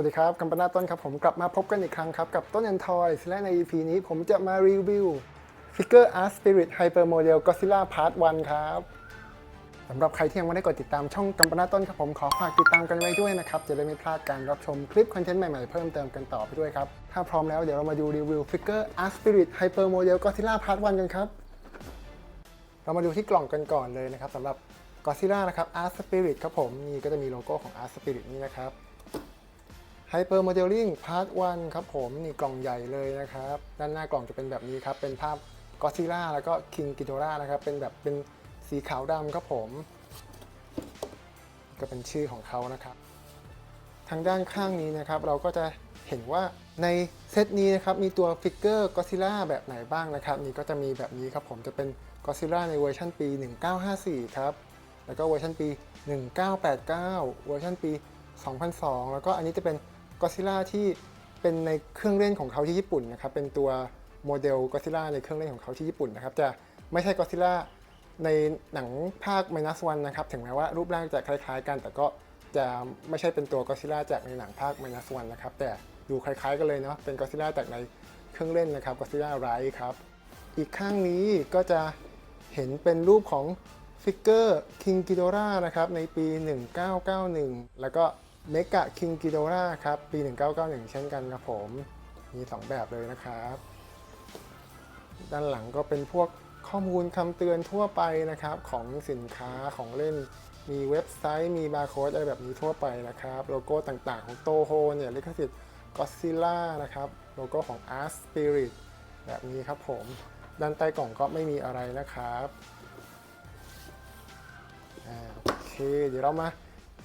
วัสดีครับกัมปนาต้นครับผมกลับมาพบกันอีกครั้งครับ กับต้นยันทอยและใน EP นี้ผมจะมารีวิวฟิกเกอร์ Art Spirit Hyper Model Godzilla Part 1 ครับสำหรับใครที่ยังไม่ได้กดติดตามช่องกัมปนาต้นครับผมขอฝากติดตามกันไว้ด้วยนะครับ จะได้ไม่พลาดการรับชมคลิปคอนเทนต์ใหม่ๆเพิ่มเติมกันต่อไปด้วยครับ ถ้าพร้อมแล้วเดี๋ยวเรามาดูรีวิวฟิกเกอร์ Art Spirit Hyper Model Godzilla Part 1 กันครับ เรามาดูที่กล่องกันก่อนเลยนะครับสำหรับ Godzilla นะครับ Art Spirit ครับผมนี่ก็จะมีโลโก้ของ Art Spirit นี่นะครับ Hyper Modeling Part 1 ครับผมนี่กล่องใหญ่เลยนะครับ ด้านหน้ากล่องจะเป็นแบบนี้ครับ เป็นภาพ Godzilla แล้วก็ King Ghidorah นะครับ เป็นแบบเป็นสีขาวดำครับผม ก็เป็นชื่อของเขานะครับ ทางด้านข้างนี้นะครับ เราก็จะเห็นว่าในเซตนี้นะครับ มีตัวฟิกเกอร์ Godzilla แบบไหนบ้างนะครับ นี่ก็จะมีแบบนี้ครับผมจะเป็น Godzilla ในเวอร์ชันปี 1954 ครับ แล้วก็เวอร์ชันปี 1989 เวอร์ชันปี 2002 แล้วก็อันนี้จะเป็น Godzilla ที่เป็นในเครื่องเล่นของเขาที่ญี่ปุ่นนะครับเป็นตัวโมเดล Godzilla ในเครื่องเล่นของเขาที่ญี่ปุ่นนะครับจะไม่ใช่ Godzilla ในหนังภาค Minus One นะครับถึงแม้ว่ารูปร่างจะคล้าย ๆ กัน แต่ก็จะไม่ใช่เป็นตัว Godzilla จากในหนังภาค Minus One นะครับแต่ดูคล้าย ๆ กันเลยเนาะเป็น Godzilla จากในเครื่องเล่นนะครับ Godzilla Rise ครับอีกข้างนี้ก็จะเห็นเป็นรูปของฟิกเกอร์ King Ghidorah นะครับในปี 1991 แล้วก็ Mega King Ghidorah ครับ ปี 1991 เช่นกันครับผม มี 2 แบบเลยนะครับ ด้านหลังก็เป็นพวกข้อมูลคำเตือนทั่วไปนะครับ ของสินค้าของเล่น มีเว็บไซต์ มีบาร์โค้ดอะไรแบบนี้ทั่วไปนะครับ โลโก้ต่างๆของโตโฮเนี่ยลิขสิทธิ์ Godzilla นะครับ โลโก้ของ Art Spirit แบบนี้ครับผม ด้านใต้กล่องก็ไม่มีอะไรนะครับโอเค เดี๋ยวเรามา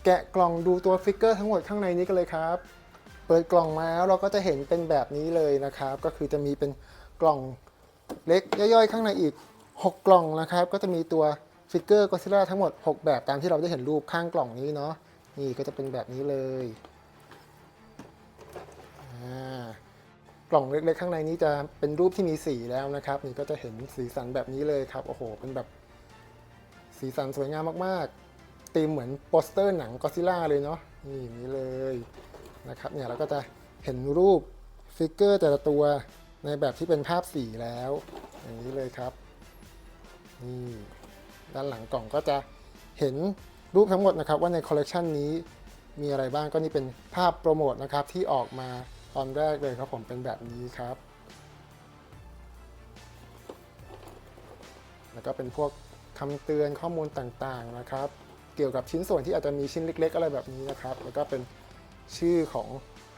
แกะกล่องดูตัวฟิกเกอร์ทั้งหมดข้างในนี้กันเลยครับ เปิดกล่องมาแล้วเราก็จะเห็นเป็นแบบนี้เลยนะครับ ก็คือจะมีเป็นกล่องเล็กย่อยๆ ข้างในอีก 6 กล่องนะครับ ก็จะมีตัวฟิกเกอร์ก็ซิล่าทั้งหมด 6 แบบตามที่เราได้เห็นรูปข้างกล่องนี้เนาะ นี่ก็จะเป็นแบบนี้เลย กล่องเล็กๆข้างในนี้จะเป็นรูปที่มีสีแล้วนะครับ นี่ก็จะเห็นสีสันแบบนี้เลยครับ โอ้โห เป็นแบบสีสันสวยงามมากๆ ตีมเหมือนโปสเตอร์หนังก็ซิล่าเลยเนาะนี่อย่างนี้เลยนะครับเนี่ยเราก็จะเห็นรูปฟิกเกอร์แต่ละตัวในแบบที่เป็นภาพสีแล้ว อย่างนี้เลยครับนี่ด้านหลังกล่องก็จะเห็นรูปทั้งหมดนะครับว่าในคอลเลกชันนี้มีอะไรบ้างก็นี่เป็นภาพโปรโมทนะครับที่ออกมาตอนแรกเลยครับผมเป็นแบบนี้ครับ แล้วก็เป็นพวกคำเตือนข้อมูลต่างๆนะครับ เกี่ยวกับชิ้นส่วนที่อาจจะมีชิ้นเล็ก ๆ อะไรแบบนี้นะครับ แล้วก็เป็นชื่อของ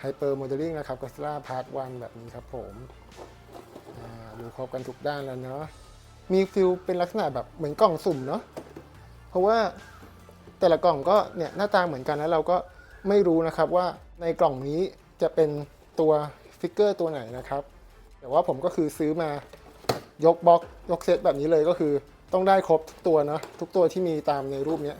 Hyper Modeling นะครับ Godzilla Part 1 แบบนี้ครับผมดูครบกันทุกด้านแล้วเนาะมีฟิลเป็นลักษณะแบบเหมือนกล่องสุ่มเนาะเพราะว่าแต่ละกล่องก็เนี่ยหน้าตาเหมือนกันแล้วเราก็ไม่รู้นะครับว่าในกล่องนี้จะเป็นตัวฟิกเกอร์ตัวไหนนะครับ แต่ว่าผมก็คือซื้อมายกบล็อกยกเซตแบบนี้เลยก็คือต้องได้ครบทุกตัวเนาะทุกตัวที่มีตามในรูปเนี้ย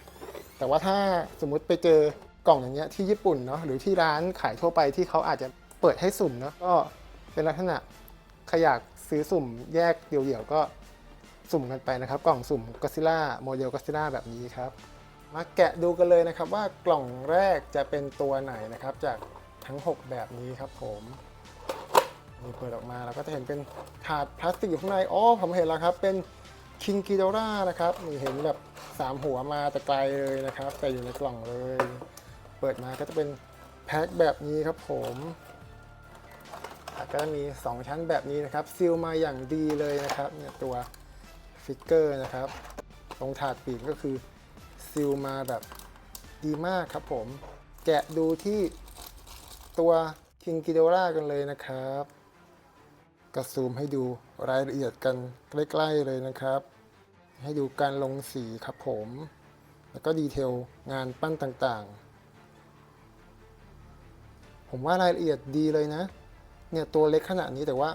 แต่ว่าถ้าสมมุติไปเจอกล่องอย่างเงี้ยที่ญี่ปุ่นเนาะหรือที่ร้านขายทั่วไปที่เขาอาจจะเปิดให้สุ่มเนาะก็เป็นลักษณะใครอยากซื้อสุ่มแยกเดี่ยวๆก็สุ่มกันไปนะครับ กล่องสุ่มก็ซิล่าโมเดลก็ซิล่าแบบนี้ครับ มาแกะดูกันเลยนะครับว่ากล่องแรกจะเป็นตัวไหนนะครับ จากทั้ง 6 แบบนี้ครับผมนี่เปิดออกมาเราก็จะเห็นเป็นถาดพลาสติกอยู่ข้างในอ๋อผมเห็นแล้วครับ เป็น คิงกิโดรานะครับนี่เห็นแบบสามหัวมาแต่ไกลเลยนะครับ แต่อยู่ในกล่องเลย เปิดมาก็จะเป็นแพ็คแบบนี้ครับผมก็จะมี 2 ชั้นแบบนี้นะครับซีลมาอย่างดีเลยนะครับเนี่ยตัวฟิกเกอร์นะครับตรงถาดปีกก็คือซีลมาแบบดีมากครับผม แกะดูที่ตัวคิงกิโดรากันเลยนะครับ ก็ซูมให้ดูรายละเอียดกันใกล้ ๆ เลยนะครับ ให้ดูการลงสีครับผม แล้วก็ดีเทลงานปั้นต่างๆ ผมว่ารายละเอียดดีเลยนะ เนี่ยตัวเล็กขนาดนี้แต่ว่า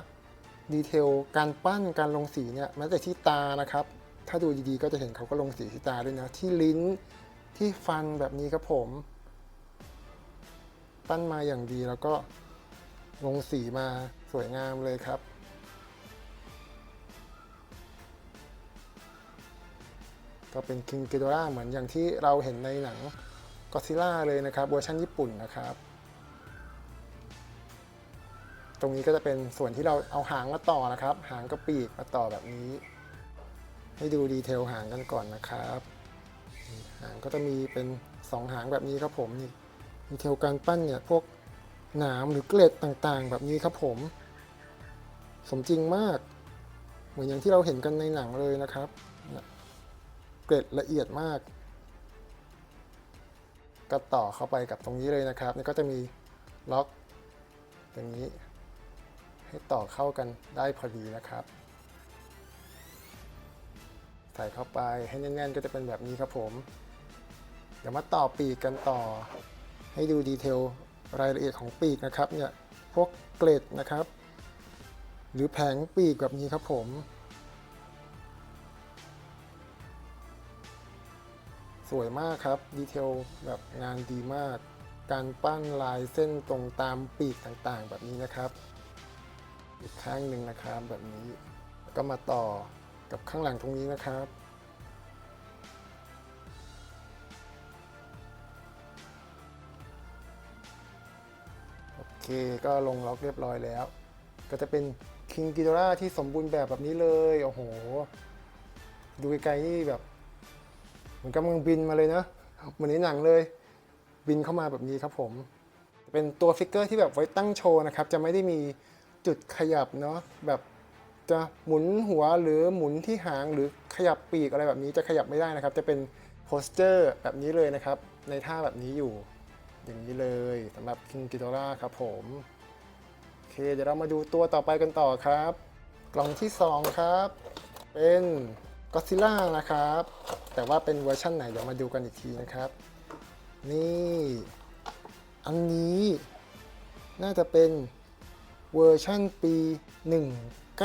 ดีเทลการปั้นการลงสีเนี่ยแม้แต่ที่ตานะครับ ถ้าดูดีๆก็จะเห็นเขาก็ลงสีที่ตาด้วยนะ ที่ลิ้นที่ฟันแบบนี้ครับผม ปั้นมาอย่างดีแล้วก็ลงสีมาสวยงามเลยครับ ก็เป็น King Ghidorah เหมือนอย่างที่เราเห็นในหนัง Godzilla เลยนะครับเวอร์ชันญี่ปุ่นนะครับ ตรงนี้ก็จะเป็นส่วนที่เราเอาหางมาต่อนะครับ หางกับปีกมาต่อแบบนี้ ให้ดูดีเทลหางกันก่อนนะครับ หางก็จะมีเป็นสองหางแบบนี้ครับผมนี่ดีเทลการปั้นเนี่ยพวกหนามหรือเกล็ดต่างๆ แบบนี้ครับผม สมจริงมาก เหมือนอย่างที่เราเห็นกันในหนังเลยนะครับ เกร็ดละเอียดมาก ก็ต่อเข้าไปกับตรงนี้เลยนะครับนี่ก็จะมีล็อกอย่างนี้ ให้ต่อเข้ากันได้พอดีนะครับ ใส่เข้าไปให้แน่นๆ ก็จะเป็นแบบนี้ครับผม เดี๋ยวมาต่อปีกกันต่อ ให้ดูดีเทลรายละเอียดของปีกนะครับเนี่ยพวกเกล็ดนะครับ หรือแผงปีกแบบนี้ครับผม สวยมากครับ ดีเทลแบบงานดีมาก การปั้นลายเส้นตรงตามปีกต่างๆ แบบนี้นะครับ อีกข้างหนึ่งนะครับแบบนี้ แล้วก็มาต่อกับข้างหลังตรงนี้นะครับ โอเคก็ลงล็อกเรียบร้อยแล้ว ก็จะเป็นคิงกิโดราที่สมบูรณ์แบบแบบนี้เลย โอ้โห ดูไกลๆนี่แบบ เหมือนกำลังบินมาเลยนะเหมือนในหนังเลย บินเข้ามาแบบนี้ครับผม เป็นตัวฟิกเกอร์ที่แบบไว้ตั้งโชว์นะครับ จะไม่ได้มีจุดขยับเนาะแบบจะหมุนหัวหรือหมุนที่หางหรือขยับปีกอะไรแบบนี้จะขยับไม่ได้นะครับ จะเป็นโพสเจอร์แบบนี้เลยนะครับ ในท่าแบบนี้อยู่ อย่างนี้เลยสำหรับ King g i d o r a ครับผมโอเคเดี๋ยวเรามาดูตัวต่อไปกันต่อครับ กล่องที่ 2 ครับ เป็น Godzilla นะครับ แต่ว่าเป็นเวอร์ชั่นไหนเดี๋ยวมาดูกันอีกทีนะครับ นี่ อันนี้น่าจะเป็นเวอร์ชั่นปี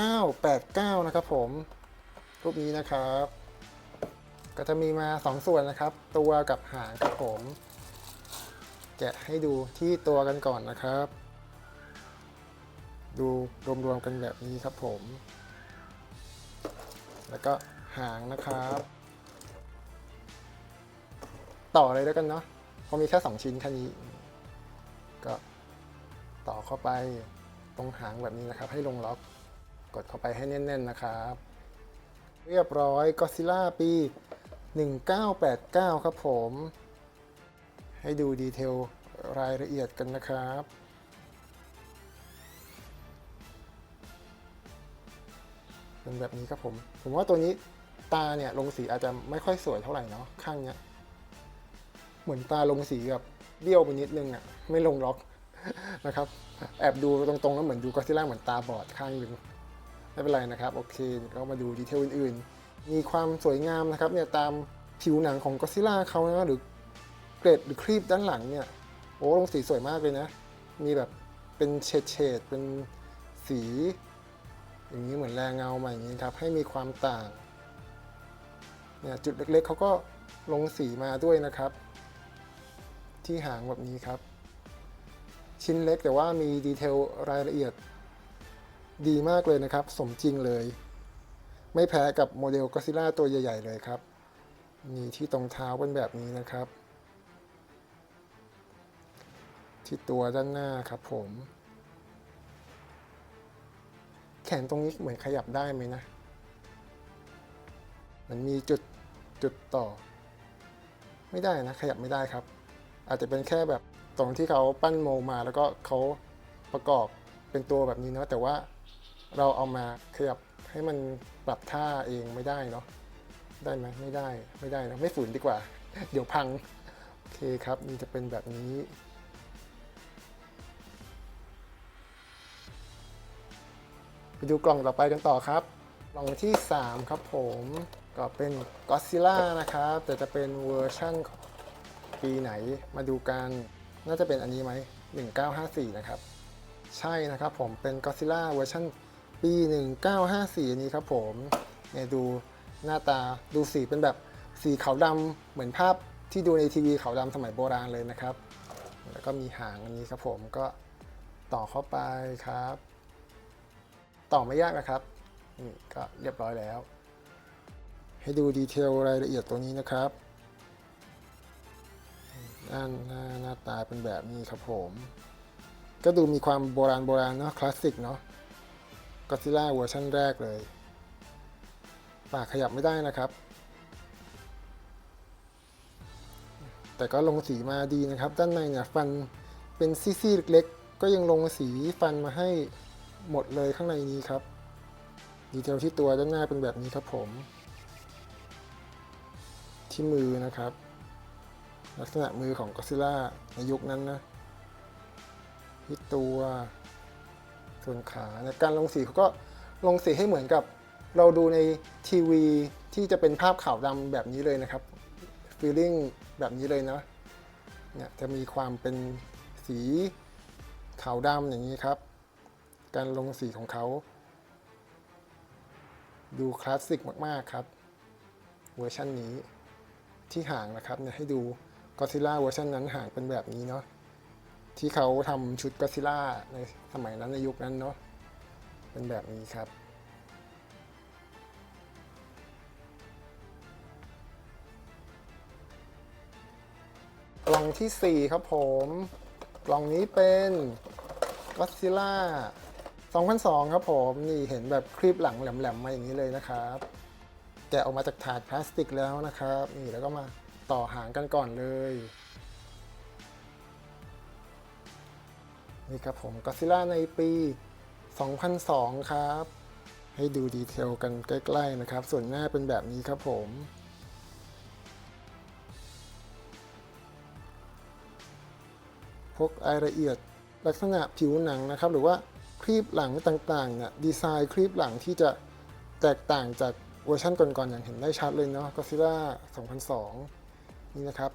1989 นะครับผมรูปนี้นะครับ ก็จะมีมา 2 ส่วนนะครับ ตัวกับหางครับผม แกะให้ดูที่ตัวกันก่อนนะครับ ดูรวมๆกันแบบนี้ครับผม แล้วก็ หางนะครับ ต่อเลยแล้วกันเนาะพราะมีแค่2ชิ้นแค่นี้ ก็ต่อเข้าไปตรงหางแบบนี้นะครับ ให้ลงล็อกกดเข้าไปให้แน่น ๆ นะครับ เรียบร้อยก็ซิล่าปี 1989 ครับผม ให้ดูดีเทลรายละเอียดกันนะครับเป็นแบบนี้ครับผม ผมว่าตัวนี้ ตาเนี่ยลงสีอาจจะไม่ค่อยสวยเท่าไหร่เนาะข้างเนี้ย เหมือนตาลงสีแบบเบี้ยวไปนิดนึงอะ่ะไม่ลงล็อกนะครับ แอบดูตรงๆแล้วเหมือนดูก็ซิล่าเหมือนตาบอดข้างหนึ่งไม่เป็นไรนะครับ โอเคก็มาดูดีเทลอื่นๆ มีความสวยงามนะครับเนี่ยตามผิวหนังของก็ซิล่าเขานะหรือเกรดหรือครีบด้านหลังเนี่ยโอ้ลงสีสวยมากเลยนะ มีแบบเป็นเฉดเฉดๆเป็นสี อย่างนี้เหมือนแรงเงามาอย่างนี้ครับ ให้มีความต่าง เนี่ยจุดเล็กๆเขาก็ลงสีมาด้วยนะครับ ที่หางแบบนี้ครับ ชิ้นเล็กแต่ว่ามีดีเทลรายละเอียดดีมากเลยนะครับ สมจริงเลย ไม่แพ้กับโมเดลก็ซิล่าตัวใหญ่ ๆ เลยครับมีที่ตรงเท้าเป็นแบบนี้นะครับ ที่ตัวด้านหน้าครับผม แขนตรงนี้เหมือนขยับได้ไหมนะ มันมีจุดจุดต่อ ไม่ได้นะ ขยับไม่ได้ครับ อาจจะเป็นแค่แบบตรงที่เขาปั้นโมมาแล้วก็เขาประกอบเป็นตัวแบบนี้เนาะแต่ว่าเราเอามาขยับให้มันปรับท่าเองไม่ได้เนาะได้ไหมไม่ได้ไม่ได้นะไม่ฝืนดีกว่า เดี๋ยวพัง โอเคครับนี่จะเป็นแบบนี้ไปดูกล่องต่อไปกันต่อครับ กล่องที่ 3 ครับผม ก็เป็น Godzilla นะครับ แต่จะเป็นเวอร์ชั่นปีไหนมาดูกัน น่าจะเป็นอันนี้ไหม 1954 นะครับ ใช่นะครับผมเป็น Godzilla เวอร์ชันปี 1954 อันนี้ครับผมเนี่ยดูหน้าตาดูสีเป็นแบบสีขาวดำเหมือนภาพที่ดูในทีวีขาวดำสมัยโบราณเลยนะครับ แล้วก็มีหางอันนี้ครับผมก็ต่อเข้าไปครับ ต่อไม่ยากนะครับ นี่ก็เรียบร้อยแล้ว ให้ดูดีเทลรายละเอียดตัวนี้นะครับด้านหน้าหน้าตาเป็นแบบนี้ครับผม ก็ดูมีความโบราณโบราณเนาะคลาสสิกเนาะก็ซิล่าเวอร์ชันแรกเลย ปากขยับไม่ได้นะครับ แต่ก็ลงสีมาดีนะครับ ด้านในเนี่ยฟันเป็นซี่ๆเล็กๆ ก็ยังลงสีฟันมาให้หมดเลยข้างในนี้ครับ ดีเทลที่ตัวด้านหน้าเป็นแบบนี้ครับผม ที่มือนะครับ ลักษณะมือของก็ซิล่าในยุคนั้นนะที่ตัวส่วนขาในการลงสีเขาก็ลงสีให้เหมือนกับเราดูในทีวีที่จะเป็นภาพขาวดำแบบนี้เลยนะครับฟีลลิ่งแบบนี้เลยนะเนี่ยจะมีความเป็นสีขาวดำอย่างนี้ครับ การลงสีของเขา ดูคลาสสิกมาก ๆ ครับ เวอร์ชันนี้ ที่ห่างนะครับเนี่ยให้ดูก็ซิล่าเวอร์ชันนั้นห่างเป็นแบบนี้เนาะที่เขาทำชุดก็ซิล่าในสมัยนั้นในยุคนั้นเนาะเป็นแบบนี้ครับกล่องทีสี่4 ครับผมกล่องนี้เป็นก็ซิล่า2002 ครับผม นี่เห็นแบบคลิปหลังแหลมๆมาอย่างนี้เลยนะครับ แกะออกมาจากถาดพลาสติกแล้วนะครับนี่แล้วก็มาต่อหางกันก่อนเลยนี่ครับผมก็ซิล่าในปี 2002 ครับ ให้ดูดีเทลกันใกล้ ๆ นะครับ ส่วนหน้าเป็นแบบนี้ครับผมพวกรายละเอียดลักษณะผิวหนังนะครับ หรือว่าครีบหลังต่างๆเนี่ยดีไซน์ครีบหลังที่จะแตกต่างจาก เวอร์ชันก่อนๆอย่างเห็นได้ชัดเลยเนาะก็ซิล่า2002 นี่นะครับ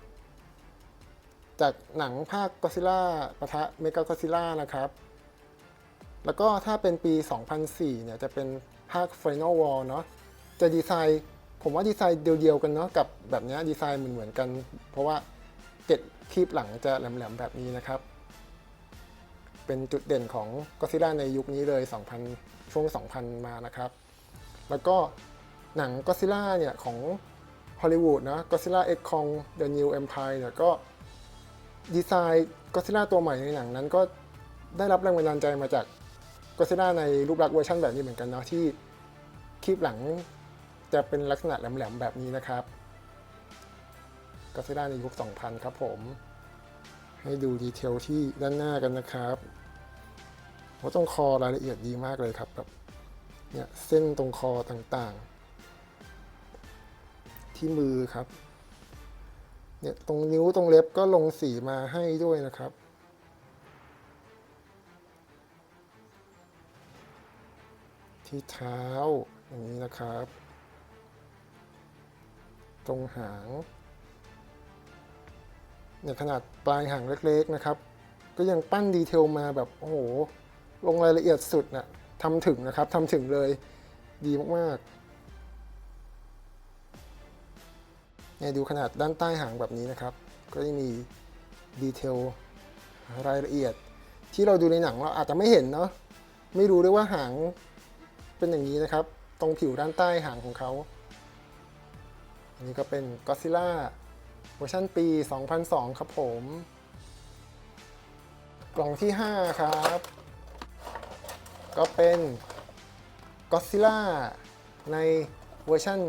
จากหนังภาคก็ซิล่าปะทะเมกาก็ซิล่านะครับ แล้วก็ถ้าเป็นปี 2004 เนี่ยจะเป็นภาค Final War เนาะจะดีไซน์ผมว่าดีไซน์เดียวๆกันเนาะกับแบบเนี้ยดีไซน์เหมือนๆกัน เพราะว่าเกล็ดครีบหลังจะแหลมๆแบบนี้นะครับ เป็นจุดเด่นของก็ซิล่าในยุคนี้เลย 2000 ช่วง 2000 มานะครับ แล้วก็ หนังก็ซิล่าเนี่ยของฮอลลีวูดนะก็ซิล่าเอ็กคอง The New Empire เนี่ยก็ดีไซน์ก็ซิล่าตัวใหม่ในหนังนั้นก็ได้รับแรงบันดาลใจมาจากก็ซิล่าในรูปลักษณ์เวอร์ชันแบบนี้เหมือนกันเนาะที่คลิปหลังจะเป็นลักษณะแหลมๆแบบนี้นะครับก็ซิล่าในยุค 2000 ครับผม ให้ดูดีเทลที่ด้านหน้ากันนะครับหัวตรงคอรายละเอียดดีมากเลยครับแบบเนี่ยเส้นตรงคอต่างๆ ที่มือครับ เนี่ยตรงนิ้วตรงเล็บก็ลงสีมาให้ด้วยนะครับ ที่เท้าอย่างนี้นะครับ ตรงหางเนี่ยขนาดปลายหางเล็กๆนะครับ ก็ยังปั้นดีเทลมาแบบโอ้โหลงรายละเอียดสุดนะ่ะทำถึงนะครับทำถึงเลยดีมากๆ เนี่ยดูขนาดด้านใต้หางแบบนี้นะครับ ก็จะมีดีเทลรายละเอียด ที่เราดูในหนังเราอาจจะไม่เห็นเนาะไม่รู้ด้วยว่าหางเป็นอย่างนี้นะครับ ตรงผิวด้านใต้หางของเขา อันนี้ก็เป็นก็ซิล่าเวอร์ชันปี 2002 ครับผม กล่องที่ 5 ครับ ก็เป็น Godzilla ในเวอร์ชัน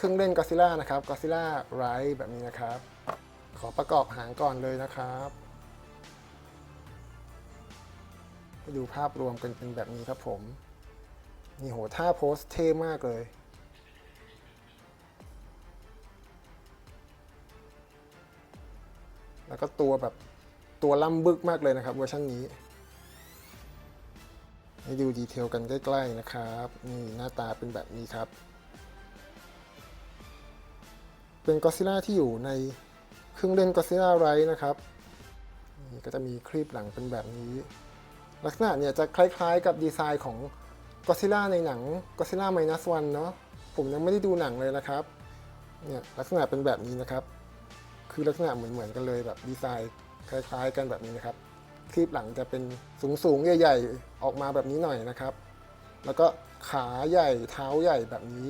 เครื่องเล่น Godzilla นะครับ Godzilla Rise แบบนี้นะครับ ขอประกอบหางก่อนเลยนะครับให้ดูภาพรวมกันเป็นแบบนี้ครับผม นี่โหท่าโพสเท่มากเลยแล้วก็ตัวแบบตัวล่ำบึกมากเลยนะครับเวอร์ชันนี้ ให้ดูดีเทลกันใกล้ ๆนะครับ นี่หน้าตาเป็นแบบนี้ครับ เป็นก็ซิล่าที่อยู่ในเครื่องเล่นก็ซิล่าไรนะครับนี่ก็จะมีครีบหลังเป็นแบบนี้ ลักษณะเนี่ยจะคล้ายๆกับดีไซน์ของก็ซิล่าในหนังก็ซิล่าไมนัสวันเนาะผมยังไม่ได้ดูหนังเลยนะครับเนี่ยลักษณะเป็นแบบนี้นะครับ คือลักษณะเหมือนๆกันเลยแบบดีไซน์คล้าย ๆ กันแบบนี้นะครับคลิปหลังจะเป็นสูงๆใหญ่ ๆ ออกมาแบบนี้หน่อยนะครับ แล้วก็ขาใหญ่เท้าใหญ่แบบนี้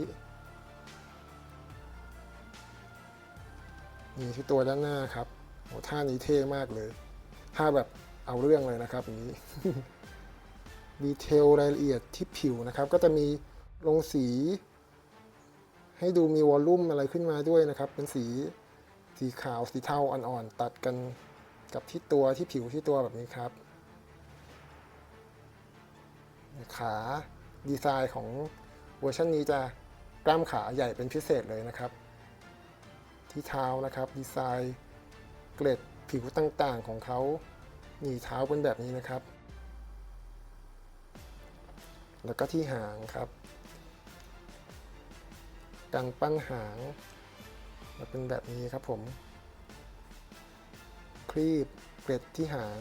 นี่ที่ตัวด้านหน้าครับโหท่านี้เท่มากเลยท่าแบบเอาเรื่องเลยนะครับอย่างนี้ดีเทลรายละเอียดที่ผิวนะครับ ก็จะมีลงสี ให้ดูมีวอลลุ่มอะไรขึ้นมาด้วยนะครับ เป็นสีสีขาวสีเทาอ่อนๆ ตัดกันกับที่ตัวที่ผิวที่ตัวแบบนี้ครับ ขาดีไซน์ของเวอร์ชันนี้จะกล้ามขาใหญ่เป็นพิเศษเลยนะครับ ที่เท้านะครับ ดีไซน์เกล็ดผิวต่างๆของเขานี่เท้าเป็นแบบนี้นะครับ แล้วก็ที่หางครับการปั้นหางมาเป็นแบบนี้ครับผม ครีบเกล็ดที่หาง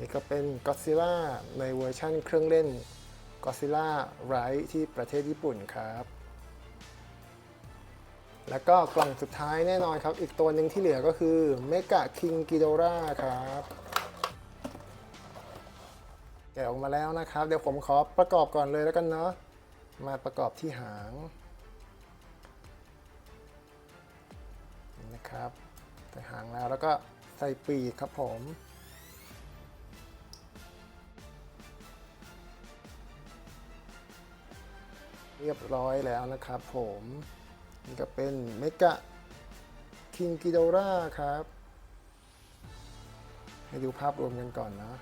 นี่ก็เป็น Godzilla ในเวอร์ชั่นเครื่องเล่น Godzilla Ride ที่ประเทศญี่ปุ่นครับ แล้วก็กล่องสุดท้ายแน่นอนครับ อีกตัวหนึ่งที่เหลือก็คือ Mega King Ghidorah ครับแกะออกมาแล้วนะครับ เดี๋ยวผมขอประกอบก่อนเลยแล้วกันเนาะมาประกอบที่หางนะครับใส่หางแล้วแล้วก็ใส่ปีกครับผม เรียบร้อยแล้วนะครับผมนี่ก็เป็นเมกะคิงกิโดราครับ ให้ดูภาพรวมกันก่อนนะ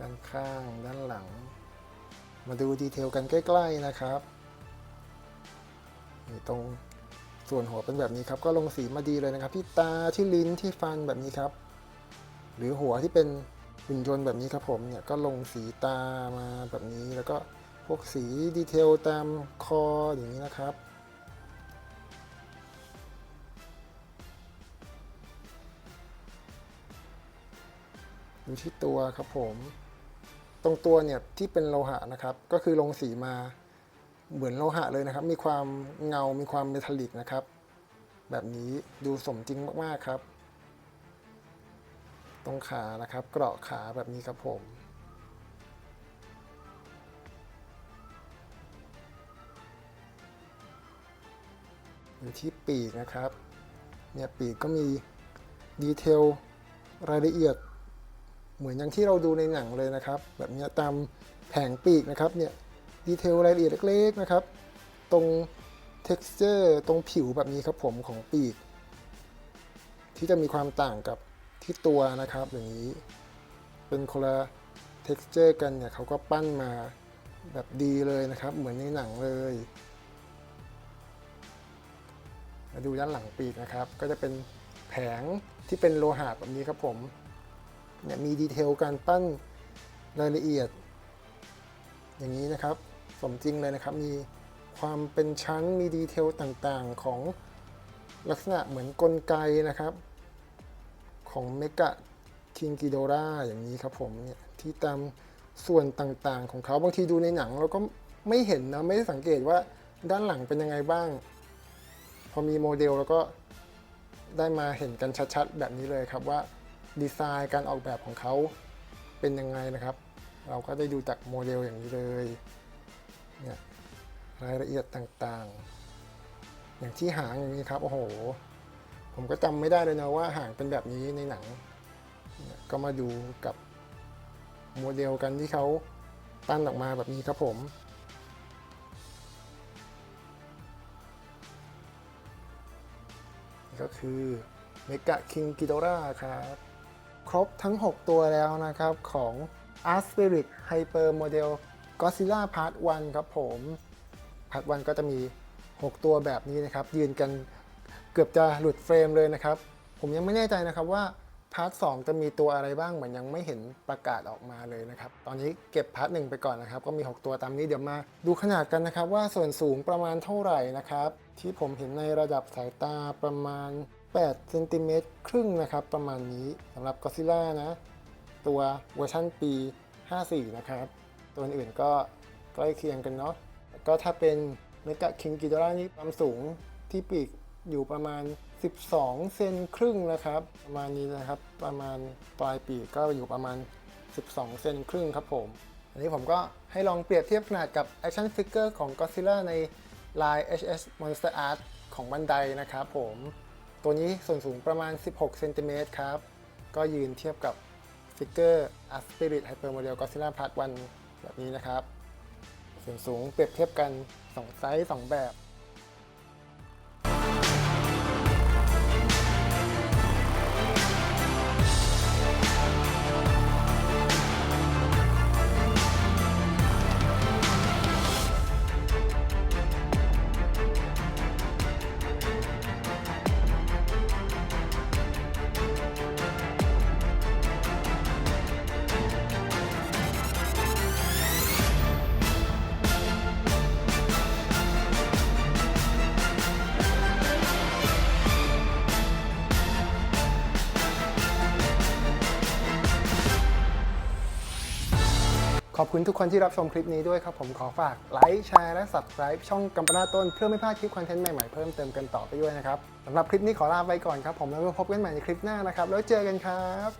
ด้านข้างด้านหลัง มาดูดีเทลกันใกล้ๆนะครับนี่ตรงส่วนหัวเป็นแบบนี้ครับ ก็ลงสีมาดีเลยนะครับ ที่ตาที่ลิ้นที่ฟันแบบนี้ครับ หรือหัวที่เป็นหุ่นยนต์แบบนี้ครับผมเนี่ยก็ลงสีตามาแบบนี้แล้วก็ พวกสีดีเทลตามคออย่างนี้นะครับดูที่ตัวครับผม ตรงตัวเนี่ยที่เป็นโลหะนะครับ ก็คือลงสีมาเหมือนโลหะเลยนะครับ มีความเงา มีความเมทัลลิกนะครับ แบบนี้ดูสมจริงมาก ๆ ครับ ตรงขานะครับ เกราะขาแบบนี้ครับผม อยู่ที่ปีกนะครับ เนี่ยปีกก็มีดีเทลรายละเอียด เหมือนอย่างที่เราดูในหนังเลยนะครับ แบบนี้ตามแผงปีกนะครับ เนี่ยดีเทลรายละเอียดเล็กๆนะครับ ตรง texture ตรงผิวแบบนี้ครับผมของปีก ที่จะมีความต่างกับที่ตัวนะครับอย่างนี้ เป็นคนละ texture กันเนี่ยเขาก็ปั้นมาแบบดีเลยนะครับ เหมือนในหนังเลย มาดูด้านหลังปีกนะครับ ก็จะเป็นแผงที่เป็นโลหะแบบนี้ครับผมเนี่ยมีดีเทลการปั้นรายละเอียด อย่างนี้นะครับ สมจริงเลยนะครับ มีความเป็นชั้นมีดีเทลต่างๆของลักษณะเหมือนกลไกนะครับ ของเมกะคิงกิโดราอย่างนี้ครับผมเนี่ยที่ตามส่วนต่างๆ ของเขาบางทีดูในหนังเราก็ไม่เห็นนะ ไม่ได้สังเกตว่าด้านหลังเป็นยังไงบ้าง พอมีโมเดลแล้วก็ได้มาเห็นกันชัดๆ แบบนี้เลยครับว่าดีไซน์การออกแบบของเขาเป็นยังไงนะครับ เราก็ได้ดูจากโมเดลอย่างนี้เลยเนี่ยรายละเอียดต่างๆ อย่างที่หางอย่างนี้ครับโอ้โห ผมก็จำไม่ได้เลยนะว่าหางเป็นแบบนี้ในหนังนก็มาดูกับโมเดลกันที่เขาปั้นออกมาแบบนี้ครับผม ก็คือเมกะคิงกิโดราครับครบทั้ง 6 ตัวแล้วนะครับของ Art Spirit Hyper Model Godzilla Part 1 ครับผม Part 1 ก็จะมี 6 ตัวแบบนี้นะครับ ยืนกันเกือบจะหลุดเฟรมเลยนะครับ ผมยังไม่แน่ใจนะครับว่า พาร์ท2จะมีตัวอะไรบ้างเหมือนยังไม่เห็นประกาศออกมาเลยนะครับ ตอนนี้เก็บพาร์ทหนึ่งไปก่อนนะครับ ก็มี 6 ตัวตามนี้เดี๋ยวมาดูขนาดกันนะครับ ว่าส่วนสูงประมาณเท่าไหร่นะครับ ที่ผมเห็นในระดับสายตาประมาณ8เซนติเมตรครึ่งนะครับ ประมาณนี้สำหรับก็ซิล่านะ ตัวเวอร์ชั่นปี 54 นะครับ ตัวอื่นก็ใกล้เคียงกันเนาะก็ถ้าเป็นเมกะคิงกิโดรานี่ความสูงที่ปีกอยู่ประมาณ 12 เซนครึ่งนะครับ ประมาณนี้นะครับ ประมาณปลายปีกก็อยู่ประมาณ 12 เซนครึ่งครับผม อันนี้ผมก็ให้ลองเปรียบเทียบขนาดกับ Action Figure ของ Godzilla ในลาย HS Monster Art ของบันไดนะครับผม ตัวนี้ส่วนสูงประมาณ 16 เซนติเมตรครับ ก็ยืนเทียบกับฟิกเกอร์ a Spirit Hyper Model Godzilla Part 1 แบบนี้นะครับ ส่วนสูงเปรียบเทียบกัน 2 ไซส์ 2 แบบ คุณทุกคนที่รับชมคลิปนี้ด้วยครับผมขอฝากไลค์แชร์และ Subscribe ช่องกัมปนาต้นเพื่อไม่พลาดคลิปคอนเทนต์ใหม่ๆเพิ่มเติมกันต่อไปด้วยนะครับสำหรับคลิปนี้ขอลาไปก่อนครับผมแล้วพบกันใหม่ในคลิปหน้านะครับแล้วเจอกันครับ